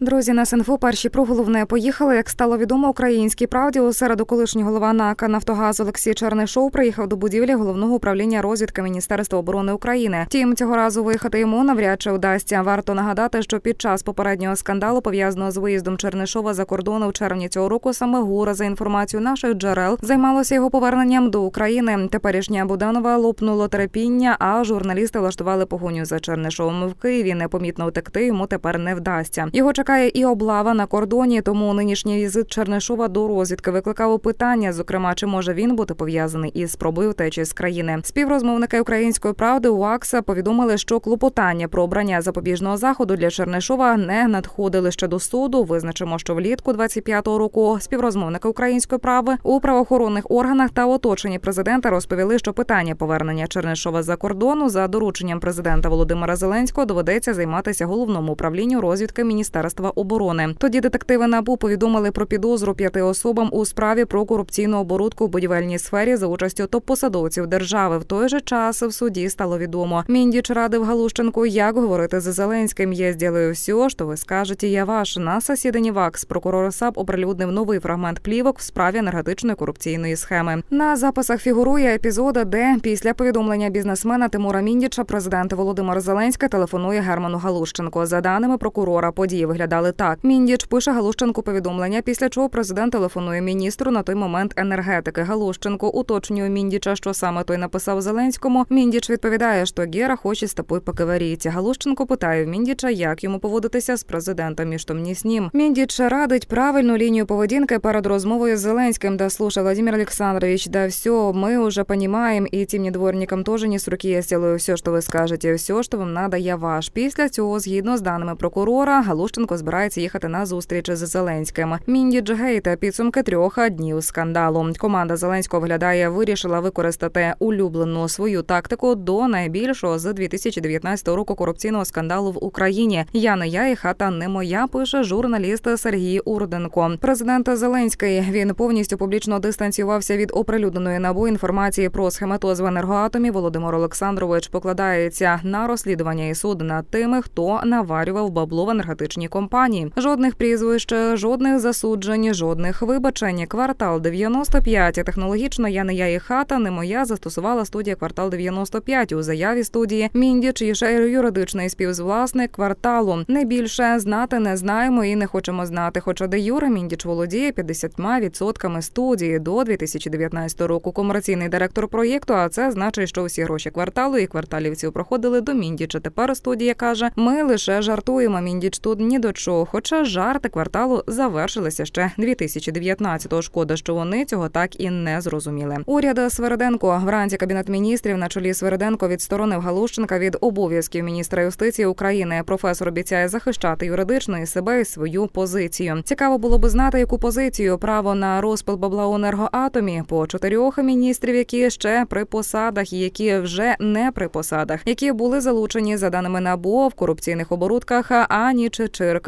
Друзі, на СНФО перші про головне поїхали. Як стало відомо українській правді, у середу колишній голова НАК «Нафтогаз» Олексій Чернишов приїхав до будівлі головного управління розвідки Міністерства оборони України. Втім, цього разу виїхати йому навряд чи вдасться. Варто нагадати, що під час попереднього скандалу, пов'язаного з виїздом Чернишова за кордон у червні цього року, саме ГУРа, за інформацією наших джерел, займалося його поверненням до України. Теперішня Буданова лопнуло терпіння, а журналісти влаштували погоню за Чернишовим в Києві. Непомітно утекти йому тепер не вдасться. Його чекає і облава на кордоні. Тому нинішній візит Чернишова до розвідки викликав питання, зокрема, чи може він бути пов'язаний із спробою втечі з країни. Співрозмовники української правди УАКСа повідомили, що клопотання про обрання запобіжного заходу для Чернишова не надходили ще до суду. Визначимо, що влітку 25-го року співрозмовники української прави у правоохоронних органах та оточенні президента розповіли, що питання повернення Чернишова за кордону за дорученням президента Володимира Зеленського доведеться займатися головному управлінню розвідки Міністерства оборони. Тоді детективи НАБУ повідомили про підозру п'яти особам у справі про корупційну оборудку в будівельній сфері за участю топ-посадовців держави. В той же час в суді стало відомо. Міндіч радив Галущенку, як говорити з Зеленським. Я зроблю все, що ви скажете. Я ваш на засіданні ВАКС. Прокурор САП оприлюднив новий фрагмент плівок в справі енергетичної корупційної схеми. На записах фігурує епізод, де після повідомлення бізнесмена Тимура Міндіча президент Володимир Зеленський телефонує Герману Галущенко. За даними прокурора, події виглядали так. Міндіч пише Галущенку повідомлення, після чого президент телефонує міністру на той момент енергетики. Галущенко уточнює Міндіча, що саме той написав Зеленському. Міндіч відповідає, що Гера хоче з тобою поговорити. Галущенко питає в Міндіча, як йому поводитися з президентом і що мені з ним. Міндіч радить правильну лінію поведінки перед розмовою з Зеленським. Да слушай, Владимир Александрович, да все, мы уже понимаем, и тим недворникам тоже не с руки я сделаю все, що ви скажете, все, що вам надо, я ваш. Після цього, згідно з даними прокурора, Галущенко збирається їхати на зустріч з Зеленським. Міндіч гейта підсумки трьох днів скандалу. Команда Зеленського виглядає, вирішила використати улюблену свою тактику до найбільшого з 2019 року корупційного скандалу в Україні. Я не я і хата не моя. Пише журналіст Сергій Урденко. Президент Зеленський він повністю публічно дистанціювався від оприлюдненої набу інформації про схематоз в енергоатомі. Володимир Олександрович покладається на розслідування і суд над тими, хто наварював бабло в енергетичній компанії. Жодних прізвищ, жодних засуджень, жодних вибачень. Квартал 95. Технологічно я не я і хата, не моя застосувала студія квартал 95 у заяві студії. Міндіч і ще юридичний співвласник кварталу. Не більше знати не знаємо і не хочемо знати. Хоча де Юра Міндіч володіє 50% студії до 2019 року. Комерційний директор проєкту. А це значить, що всі гроші кварталу і кварталівців проходили до Міндіча. Тепер студія каже: ми лише жартуємо. Міндіч тут ні до чого. Хоча жарти кварталу завершилися ще 2019-го. Шкода, що вони цього так і не зрозуміли. Уряд Свериденко вранці кабінет міністрів на чолі Свериденко відсторонив Галущенка від обов'язків міністра юстиції України. Професор обіцяє захищати юридично і себе і свою позицію. Цікаво було би знати, яку позицію право на розпил бабла у енергоатомі по чотирьох міністрів, які ще при посадах, і які вже не при посадах, які були залучені за даними НАБУ в корупційних оборудках Ані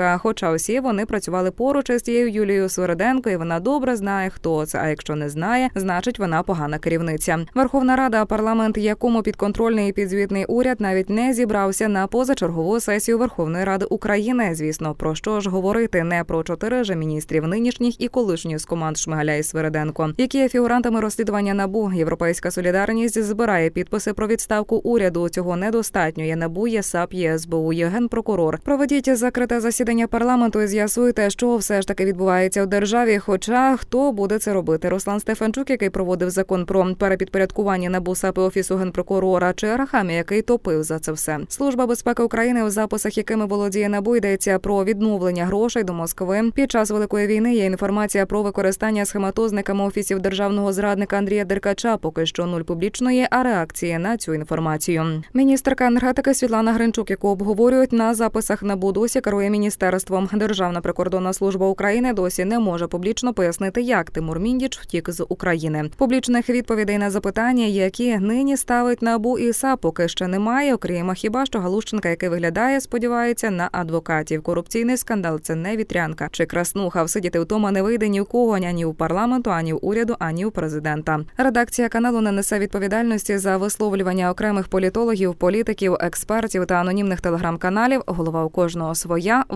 Чечирка. Хоча всі вони працювали поруч із цією Юлією Свериденко, і вона добре знає, хто це. А якщо не знає, значить вона погана керівниця. Верховна Рада, парламент, якому підконтрольний і підзвітний уряд, навіть не зібрався на позачергову сесію Верховної Ради України. Звісно, про що ж говорити не про чотири же міністрів нинішніх і колишніх з команд Шмигаля і Свериденко, які є фігурантами розслідування набу. Європейська солідарність збирає підписи про відставку уряду. Цього недостатньо. Є НАБУ, є САП, є СБУ, є генпрокурор. Проведіть закрите засідання парламенту і з'ясуйте, що все ж таки відбувається у державі. Хоча хто буде це робити? Руслан Стефанчук, який проводив закон про перепідпорядкування НАБУ, САП офісу генпрокурора, чи Арахамі, який топив за це все. Служба безпеки України у записах, якими володіє НАБУ, йдеться про відновлення грошей до Москви. Під час великої війни є інформація про використання схематозниками офісів державного зрадника Андрія Деркача. Поки що нуль публічної, а реакції на цю інформацію. Міністерка енергетики Світлана Гринчук, яку обговорюють на записах НАБУ, досі керує міністерством. Державна прикордонна служба України досі не може публічно пояснити, як Тимур Міндіч втік з України. Публічних відповідей на запитання, які нині ставить НАБУ і САП, поки ще немає. Окрім хіба що Галущенка, який виглядає, сподівається на адвокатів. Корупційний скандал це не вітрянка чи краснуха. Всидіти вдома не вийде ні в кого, ані у парламенту, ані в уряду, ані у президента. Редакція каналу не несе відповідальності за висловлювання окремих політологів, політиків, експертів та анонімних телеграм-каналів. Голова у кожного своя